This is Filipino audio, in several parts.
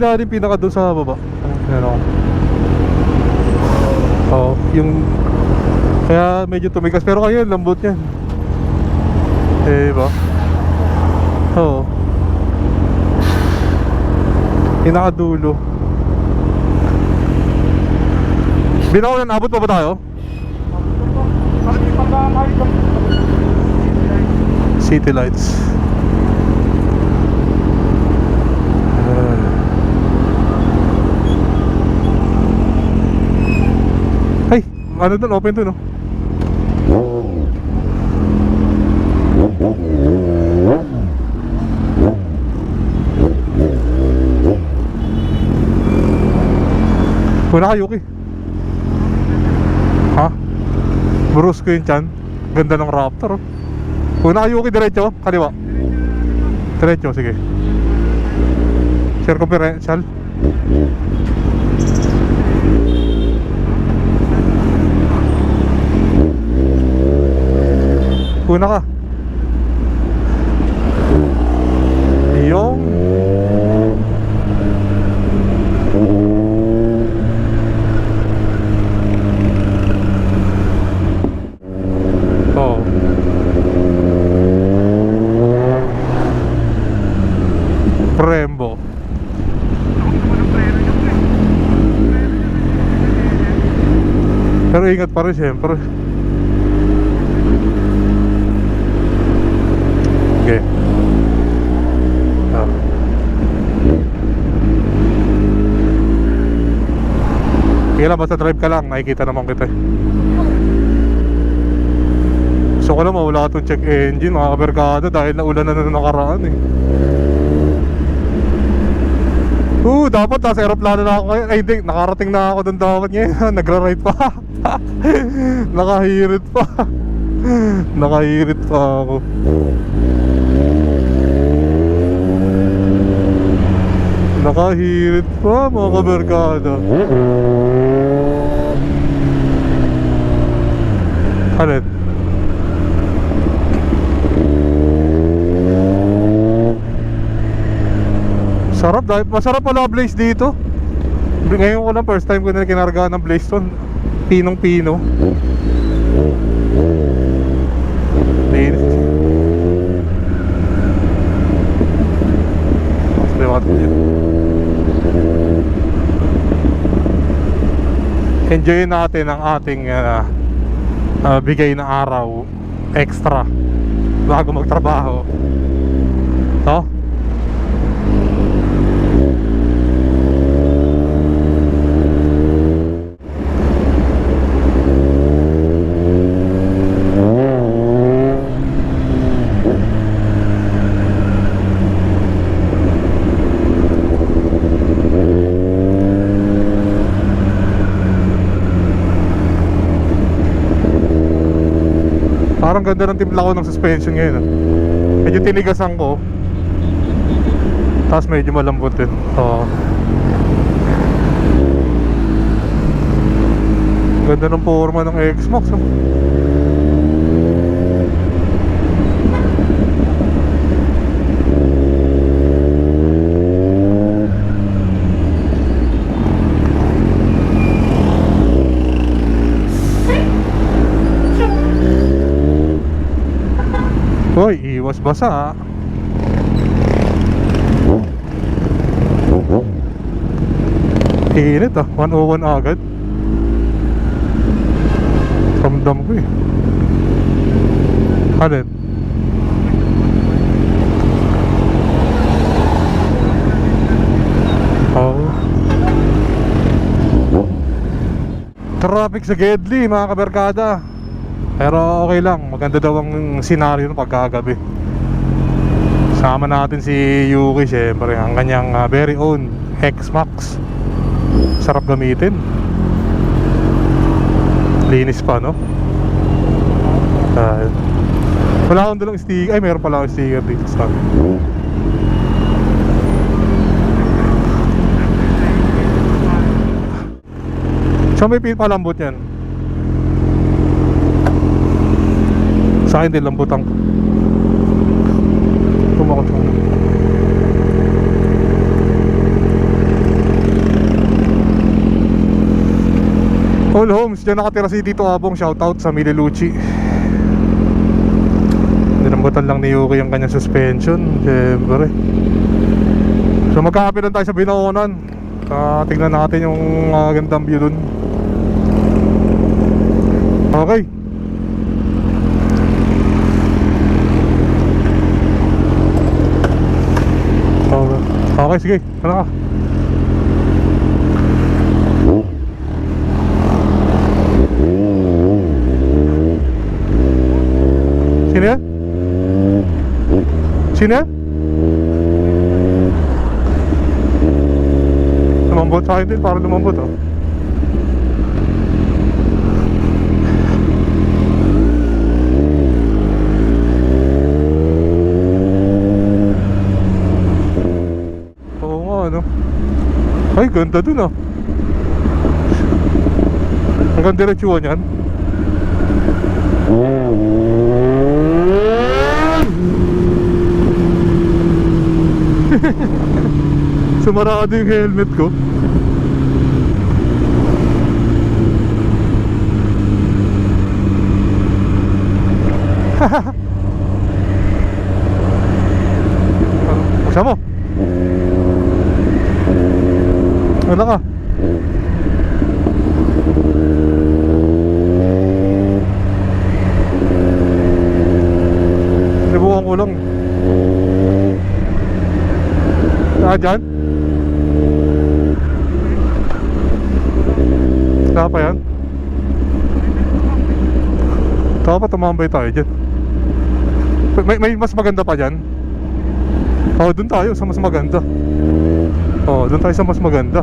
ilalim pinaka doon sa baba. Ano? Oo, yung kaya medyo tumigas pero kayo lambot yan. Eh ba? Oo. Pinakadulo. Binaw na nabot pa ba tayo? City lights. Ah. Ay, ano dun? Open dun, no? Kuna ka, Yuki. Ha? Bruce ko yung chan. Ganda ng Raptor. oh. Kuna ka, Yuki, diretso. Kaliwa. Diretso, sige. Circumferential. Kuna ka. Yung. Oh. Prembo. Pero ingat pa rin siyempre. Okay. Ah. Lang, basta drive ka lang, nakikita naman kita eh. Gusto ko lang mawala itong check engine, mga kaberkado, dahil naulan na na nakaraan eh. Oo, dapat nasa aeroplano na ako ngayon. Ay, hindi, nakarating na ako doon dapat ngayon. Nagra-ride pa. Nakahirit pa. Nakahirit pa ako. Nakahirit pa mga kaberkada. Alin? Sarap dahil masarap pala blaze dito. Ngayon ko lang first time ko na kinarga ng blaze to. Pinong pino. Linis. Mas. Enjoy natin ang ating ah, ah, bigay na araw extra bago magtrabaho. To? Parang ganda ng timpla ko ng suspension ngayon. ah. Medyo tinigasan ko. Tapos medyo malambot din. Oo. Ganda ng forma ng X-Max. ah. Basa. Init ah, 101 agad. Ramdam ko eh. Alin? Oo Traffic sa Gedli mga kaberkada Pero okay lang, maganda daw ang senaryo ng pagkagabi Sama natin si Yuki syempre Ang kanyang ah, very own X-Max. Sarap gamitin. Linis pa no? Dahil Wala akong dalang sticker. Ay meron pala akong sticker dito sa akin So may pin palambot yan. Sa akin din lambutan ko Tumakot ko All Homes, dyan nakatira si Tito Abong. Shoutout sa Mililuchi Nilambutan lang ni Yuki yung kanyang suspension. Siyempre So magkakapi lang tayo sa Binaonan uh, Tingnan natin yung uh, gandang view dun. Okay. Okay, okay sige, ano ka? Sino yan? Yan? Lumambot sa akin din, parang lumambot oh. Oo nga, ano? Ay, ganda dun ah. Ang ganda diretsuhan yan. Sumarado yung helmet ko. Buksan mo. Wala ka. Sinubukan ko lang. Ah, dyan? Saka pa yan? Dapat tumambay tayo dyan. May, may mas maganda pa dyan? Oh, dun tayo sa mas maganda. Oh, dun tayo sa mas maganda.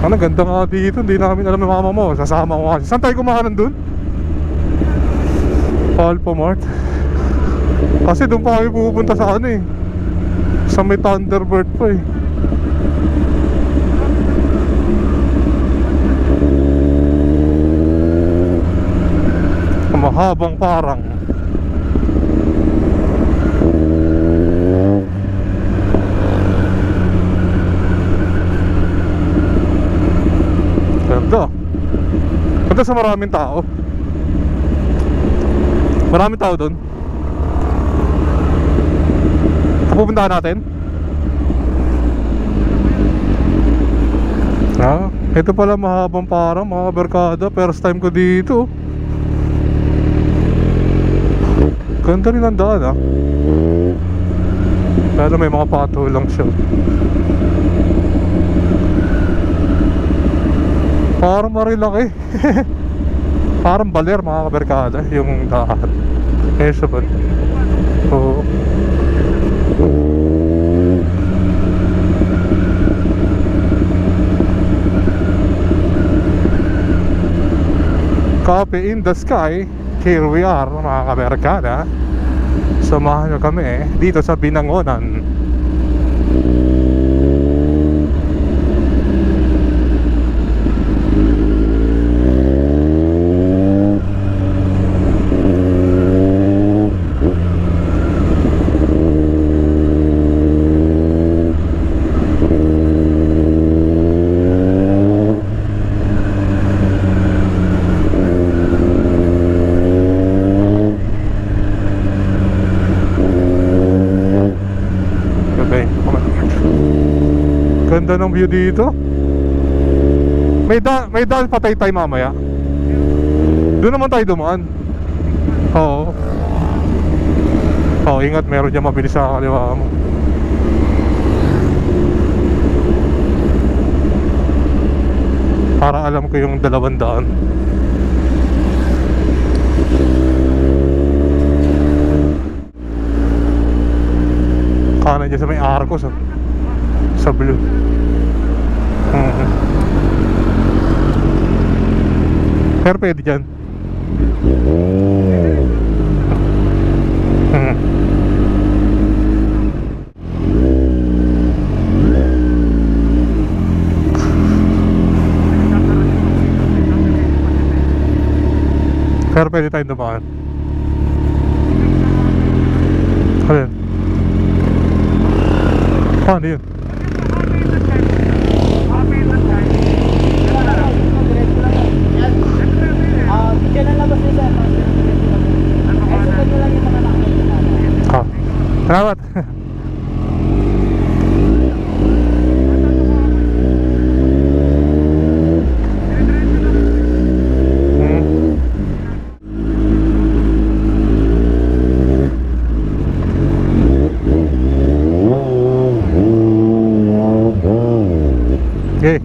Ano, ganda nga dito. Hindi namin alam yung mama mo. Sasama ko kasi. Saan tayo kumahanan dun? Alpha Mart. Kasi doon pa kami pupunta sa ano eh. Sa may Thunderbird pa eh. Ang Mahabang parang. Ganda. Ganda sa maraming tao. Maraming tao doon. Pupuntahan natin? Ah, ito pala mahabang parang mga barkada. First time ko dito. Ganda rin ang daan ah. Pero may mga pato lang siya. Parang marilaki. Parang baler mga kabarkada yung daan. Eh, sa ba? Oo. Copy in the sky Here we are mga kaberkada Samahan nyo kami dito sa Binangonan Ganda ng view dito. May da may daan patay tayo mamaya. Doon naman tayo dumaan. Oo. Oo ingat meron dyan mabilis sa kaliwa mo. Para alam ko yung dalawang daan. Kanan dyan sa may Arcos ah. Sa blue Mhm. Pero pwede dyan Mhm. Pero pwede tayong dumaan yun? Paano yun? Okay.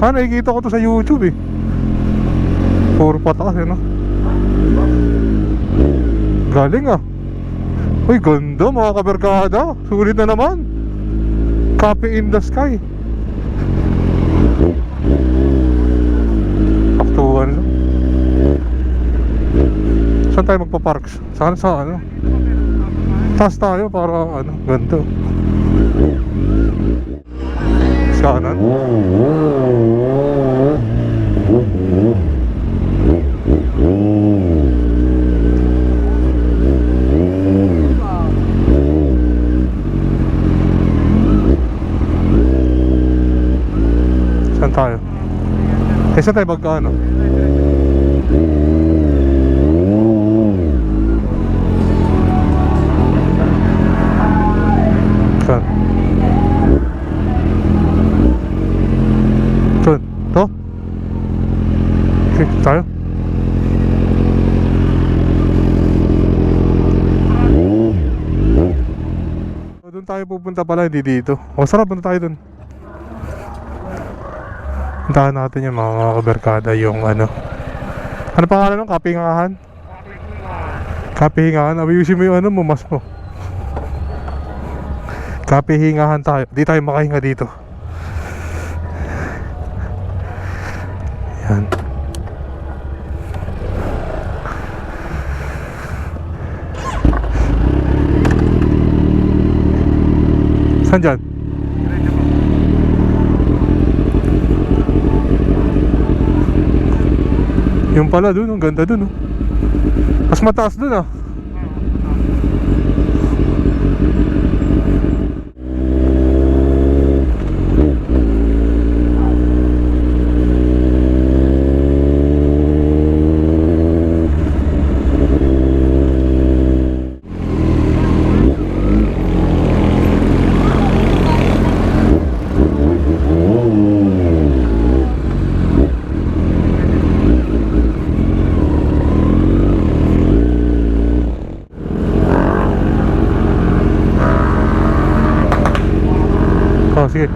Ah, nakikita ko to sa YouTube eh. Puro pataas eh, no? Galing ah. Uy, ganda mga kabarkada. Sulit na naman. Copy in the sky. Taktuhan lang. Saan tayo magpa-parks? Saan sa ano? Taas tayo para ano, ganito. Saanan? Saan tayo? Saan tayo magkaano? Saan? Saan? To? Okay, tayo? Doon tayo pupunta pala, hindi dito. O, sarap, punta tayo doon. Puntahan natin yung mga kabarkada, yung ano. Ano pangalan ng kapingahan? Kapihingahan. Ayusin mo yung ano mo, mas mo. Kapihingahan tayo. Di tayo makahinga dito. Yan. Saan dyan? Yung pala dun, ang ganda dun oh. Mas mataas dun ah. Oh, sige.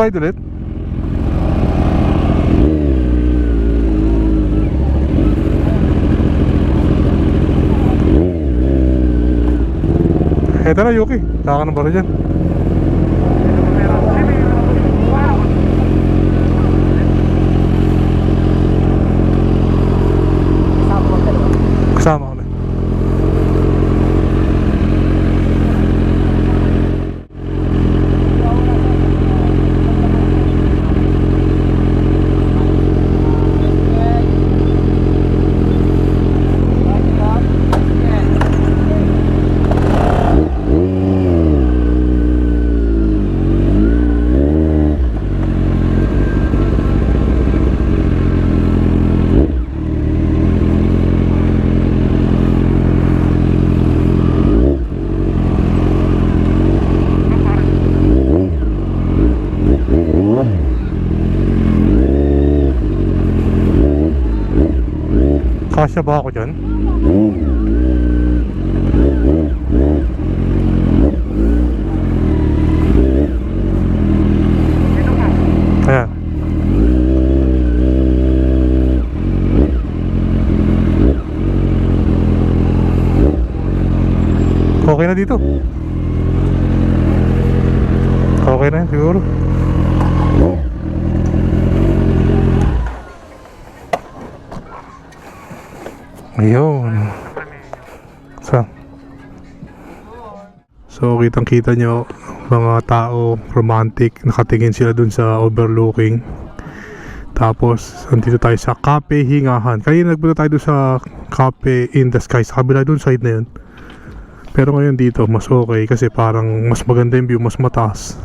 Provide ulit. Eto na Yuki, taka ng baro dyan. Kasya ba ako dyan? Ayan. Okay na dito. Okay na siguro. Ayun. Saan? So, kitang kita nyo mga tao romantic nakatingin sila dun sa overlooking tapos nandito tayo sa Cafe Hingahan kanina nagpunta tayo dun sa Cafe in the Sky sa kabila dun side na yun pero ngayon dito mas okay kasi parang mas maganda yung view mas mataas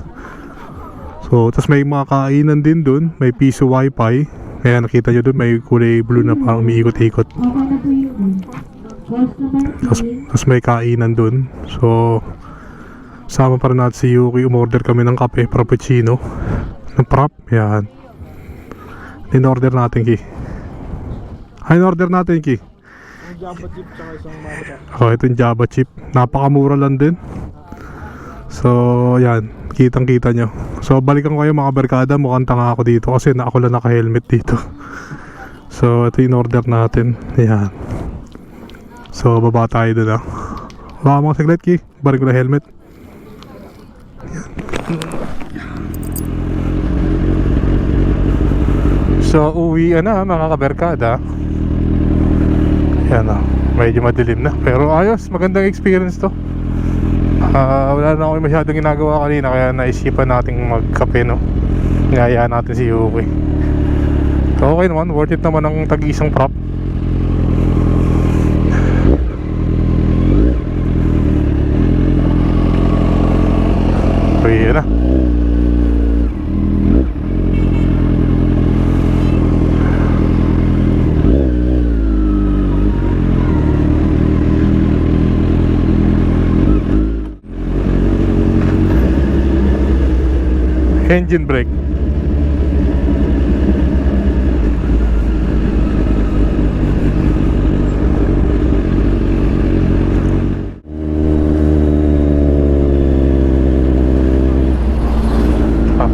So, tas may mga kainan din dun. May piso wifi. Kaya nakita nyo dun, may kulay blue na parang umiikot-ikot. Tapos, tapos may kainan dun. So, sama pa rin natin si Yuki. Umorder kami ng kape, frappuccino. Ng prop, yan. In-order natin, Ki. Ay, in-order natin, Ki. Yung Jamba Jeep tsaka isang Marta. Oh, ito yung Java chip. Napakamura lang din. So, yan. Kitang kita nyo. So, balikan ko kayo mga barkada. Mukhang tanga ako dito kasi na ako lang naka-helmet dito. So, ito yung order natin. Yan. So, baba tayo dun ah. Baka mga saglit, Ki. Balik ko na helmet. Yan. So, uwi na mga kabarkada. Yan ah. Medyo madilim na. Pero ayos, magandang experience to. Ah, wala na ako masyadong ginagawa kanina kaya naisipan nating magkape no. Ngayaan natin si Yuki. So, okay naman, worth it naman ang tag-isang prop. So, yun na. Engine brake. Ah.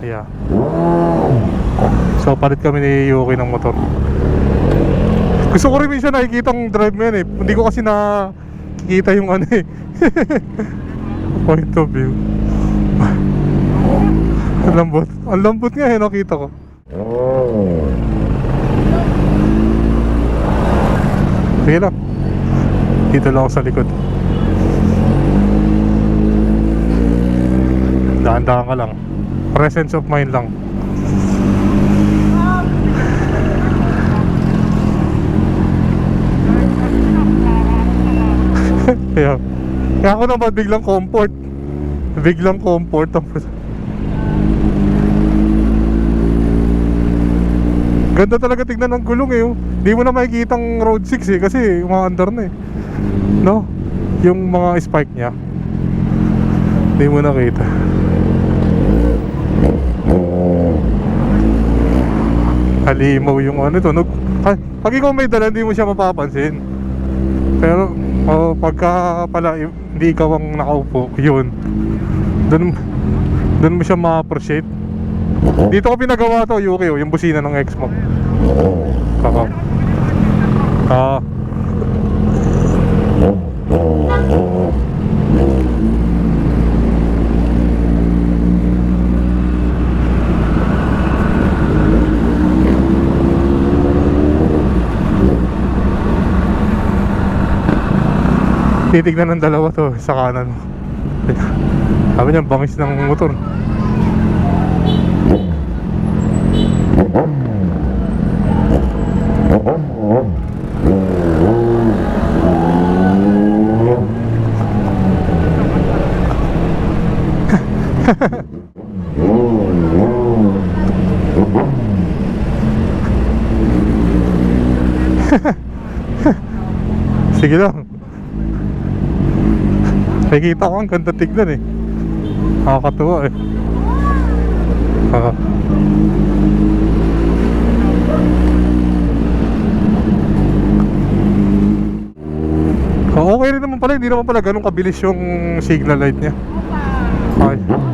Yeah. So palit kami ni Yuki ng motor. Gusto ko rin minsan nakikita ang drive mo yan eh. Hindi ko kasi nakikita yung ano eh. Point of view. Ang lambot. Ang lambot nga eh, nakita ko. Sige lang. Dito lang ako sa likod. Dahan-dahan ka lang. Presence of mind lang. Kaya, kaya ako naman biglang comfort. Biglang comfort. Tapos, Ganda talaga tignan ng gulong eh. Hindi mo na makikita ang road 6 eh kasi umaandar na eh. No? Yung mga spike niya. Hindi mo nakita. Halimaw yung ano tunog. Ha, pag ikaw may dala, hindi mo siya mapapansin. Pero oh, pagka pala hindi ikaw ang nakaupo, yun. Doon doon mo siya ma-appreciate. Dito ko pinagawa to, Yuki, oh, yung busina ng ex mo. Kaka. Ah. Titignan ng dalawa to sa kanan. Sabi niya, bangis ng motor. Sige lang. Nakikita ko ang ganda tignan eh. Nakakatuwa eh. Ah. Oh, okay rin naman pala, hindi naman pala ganun kabilis yung signal light niya. Okay.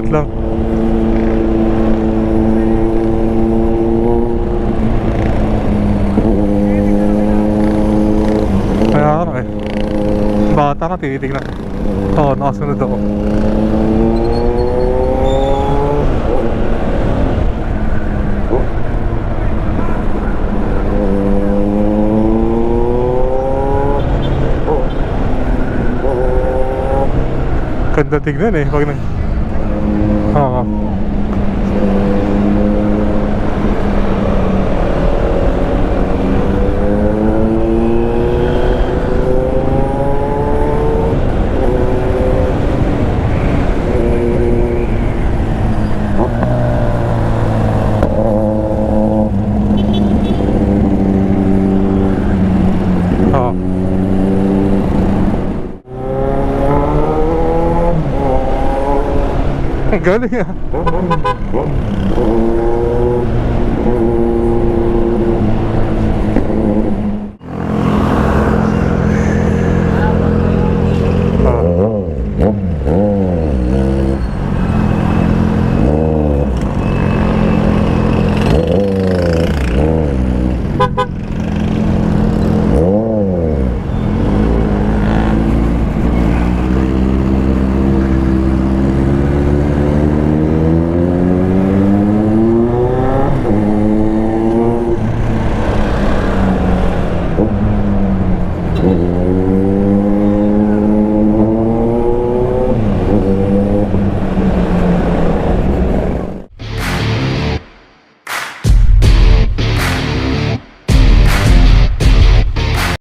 Ingat lang. Kaya ka eh. Bata ka, tinitignan. Oo, nakasunod ako. Ganda tignan eh. Pag na... Oo. Oo. Ang galing ah.